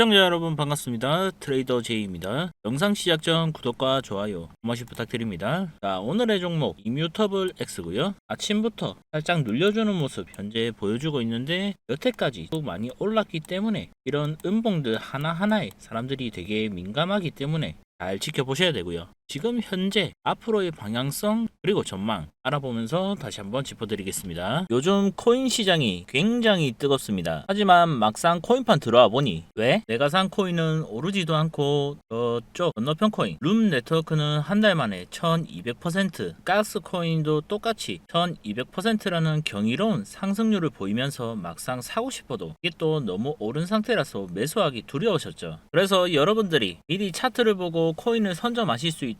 시청자 여러분 반갑습니다. 트레이더 제이입니다. 영상 시작 전 구독과 좋아요 한 번씩 부탁드립니다. 자, 오늘의 종목 이뮤터블 X고요. 아침부터 살짝 눌려주는 모습 현재 보여주고 있는데 여태까지 또 많이 올랐기 때문에 이런 음봉들 하나하나에 사람들이 되게 민감하기 때문에 잘 지켜보셔야 되고요. 지금 현재 앞으로의 방향성 그리고 전망 알아보면서 다시 한번 짚어드리겠습니다. 요즘 코인 시장이 굉장히 뜨겁습니다. 하지만 막상 코인판 들어와 보니 왜? 내가 산 코인은 오르지도 않고 저쪽 건너편 코인 룸 네트워크는 한 달 만에 1200% 가스 코인도 똑같이 1200%라는 경이로운 상승률을 보이면서 막상 사고 싶어도 이게 또 너무 오른 상태라서 매수하기 두려우셨죠. 그래서 여러분들이 미리 차트를 보고 코인을 선점하실 수 있도록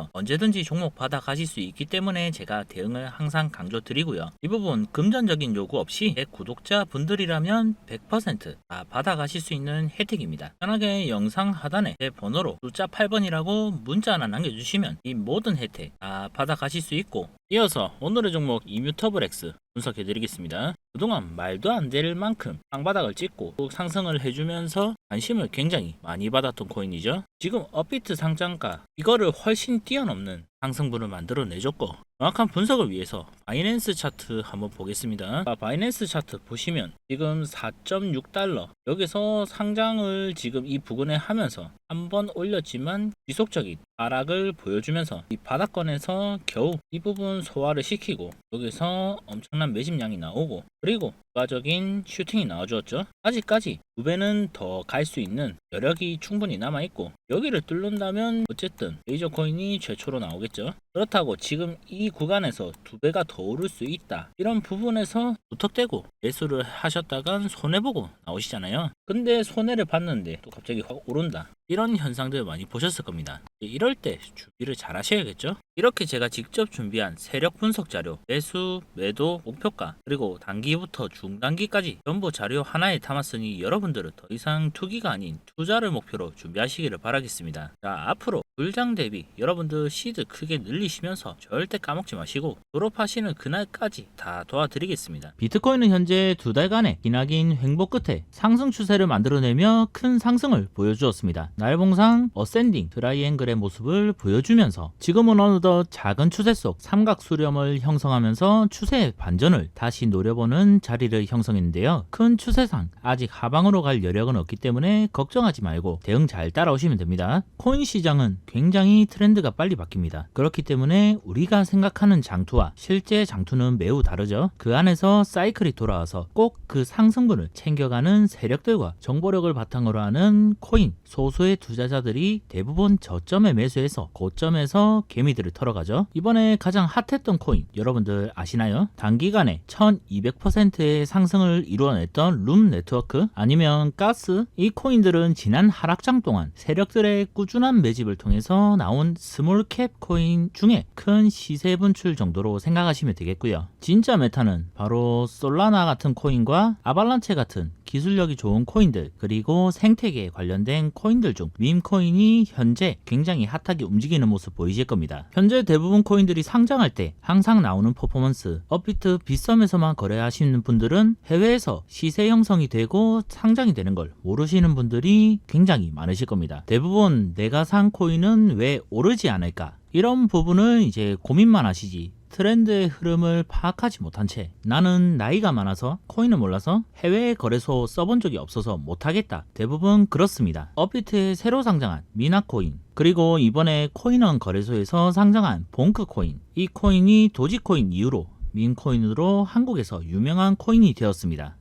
언제든지 종목 받아 가실 수 있기 때문에 제가 대응을 항상 강조 드리고요. 이 부분 금전적인 요구 없이 제 구독자 분들이라면 100%다 받아 가실 수 있는 혜택입니다. 편하게 영상 하단에 제 번호로 숫자 8번이라고 문자 하나 남겨주시면 이 모든 혜택 다 받아 가실 수 있고 이어서 오늘의 종목 이뮤터블 X 분석해 드리겠습니다. 그동안 말도 안 될 만큼 상바닥을 찍고 또 상승을 해주면서 관심을 굉장히 많이 받았던 코인이죠. 지금 업비트 상장가 이거를 훨씬 뛰어넘는 상승분을 만들어 내줬고 정확한 분석을 위해서 바이낸스 차트 한번 보겠습니다. 아, 바이낸스 차트 보시면 지금 4.6달러 여기서 상장을 지금 이 부근에 하면서 한번 올렸지만 지속적인 하락을 보여주면서 이 바닥권에서 겨우 이 부분 소화를 시키고 여기서 엄청난 매집량이 나오고 그리고 추가적인 슈팅이 나와주었죠. 아직까지 두 배는 더 갈 수 있는 여력이 충분히 남아 있고 여기를 뚫는다면 어쨌든 레이저 코인이 최초로 나오겠죠. 그렇다고 지금 이 구간에서 두 배가 더 오를 수 있다. 이런 부분에서 무턱대고 매수를 하셨다간 손해보고 나오시잖아요. 근데 손해를 봤는데 또 갑자기 확 오른다. 이런 현상들 많이 보셨을 겁니다. 이럴 때 준비를 잘 하셔야겠죠? 이렇게 제가 직접 준비한 세력 분석 자료, 매수, 매도, 목표가, 그리고 단기부터 중단기까지 전부 자료 하나에 담았으니 여러분 들은 더 이상 투기가 아닌 투자를 목표로 준비하시기를 바라겠습니다. 자, 앞으로 불장 대비 여러분들 시드 크게 늘리시면서 절대 까먹지 마시고 졸업하시는 그날까지 다 도와드리겠습니다. 비트코인은 현재 두 달간의 기나긴 횡보 끝에 상승 추세를 만들어내며 큰 상승을 보여주었습니다. 날봉상 어센딩 트라이앵글의 모습을 보여주면서 지금은 어느덧 작은 추세 속 삼각 수렴을 형성하면서 추세의 반전을 다시 노려보는 자리를 형성했는데요. 큰 추세상 아직 하방으로 갈 여력은 없기 때문에 걱정하지 말고 대응 잘 따라오시면 됩니다. 코인 시장은 굉장히 트렌드가 빨리 바뀝니다. 그렇기 때문에 우리가 생각하는 장투와 실제 장투는 매우 다르죠. 그 안에서 사이클이 돌아와서 꼭 그 상승분을 챙겨가는 세력들과 정보력을 바탕으로 하는 코인 소수의 투자자들이 대부분 저점에 매수해서 고점에서 개미들을 털어가죠. 이번에 가장 핫했던 코인 여러분들 아시나요? 단기간에 1200%의 상승을 이루어냈던 룸 네트워크 아니면 가스 이 코인들은 지난 하락장 동안 세력들의 꾸준한 매집을 통해서 나온 스몰캡 코인 중에 큰 시세 분출 정도로 생각하시면 되겠고요. 진짜 메타는 바로 솔라나 같은 코인과 아발란체 같은 기술력이 좋은 코인들 그리고 생태계에 관련된 코인들 중 밈코인이 현재 굉장히 핫하게 움직이는 모습 보이실 겁니다. 현재 대부분 코인들이 상장할 때 항상 나오는 퍼포먼스 업비트 빗썸에서만 거래하시는 분들은 해외에서 시세 형성이 되고 상 장이 되는 걸 모르시는 분들이 굉장히 많으실 겁니다. 대부분 내가 산 코인은 왜 오르지 않을까 이런 부분을 이제 고민만 하시지 트렌드의 흐름을 파악하지 못한 채 나는 나이가 많아서 코인을 몰라서 해외 거래소 써본 적이 없어서 못하겠다. 대부분 그렇습니다. 업비트에 새로 상장한 미나코인 그리고 이번에 코인원 거래소에서 상장한 봉크코인 이 코인이 도지코인 이후로 민코인으로 한국에서 유명한 코인이 되었습니다.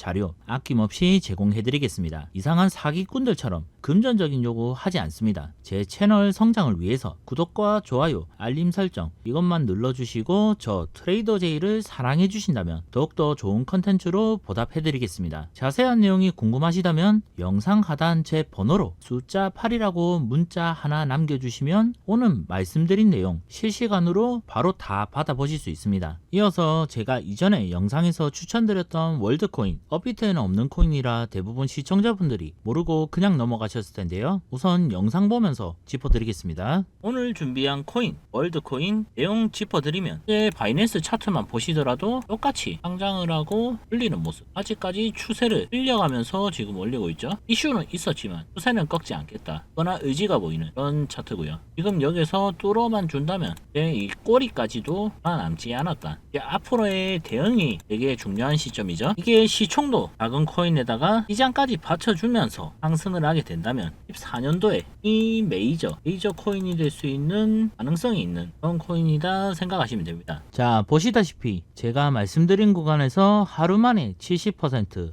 자료 아낌없이 제공해드리겠습니다. 이상한 사기꾼들처럼 금전적인 요구 하지 않습니다. 제 채널 성장을 위해서 구독과 좋아요, 알림 설정 이것만 눌러주시고 저 트레이더 제이를 사랑해 주신다면 더욱더 좋은 컨텐츠로 보답해 드리겠습니다. 자세한 내용이 궁금하시다면 영상 하단 제 번호로 숫자 8이라고 문자 하나 남겨주시면 오늘 말씀드린 내용 실시간으로 바로 다 받아보실 수 있습니다. 이어서 제가 이전에 영상에서 추천드렸던 월드코인 업비트에는 없는 코인이라 대부분 시청자분들이 모르고 그냥 넘어가 셨을 텐데요. 우선 영상 보면서 짚어드리겠습니다. 오늘 준비한 코인, 월드코인 내용 짚어드리면 이제 바이낸스 차트만 보시더라도 똑같이 상장을 하고 흘리는 모습 아직까지 추세를 흘려가면서 지금 올리고 있죠. 이슈는 있었지만 추세는 꺾지 않겠다. 그러나 의지가 보이는 그런 차트고요. 지금 여기서 뚫어만 준다면 이 꼬리까지도 남지 않았다. 앞으로의 대응이 되게 중요한 시점이죠. 이게 시총도 작은 코인에다가 시장까지 받쳐주면서 상승을 하게 된다 면 14년도에 이 메이저 메이저 코인이 될 수 있는 가능성이 있는 그런 코인이다 생각하시면 됩니다. 자 보시다시피 제가 말씀드린 구간에서 하루 만에 70%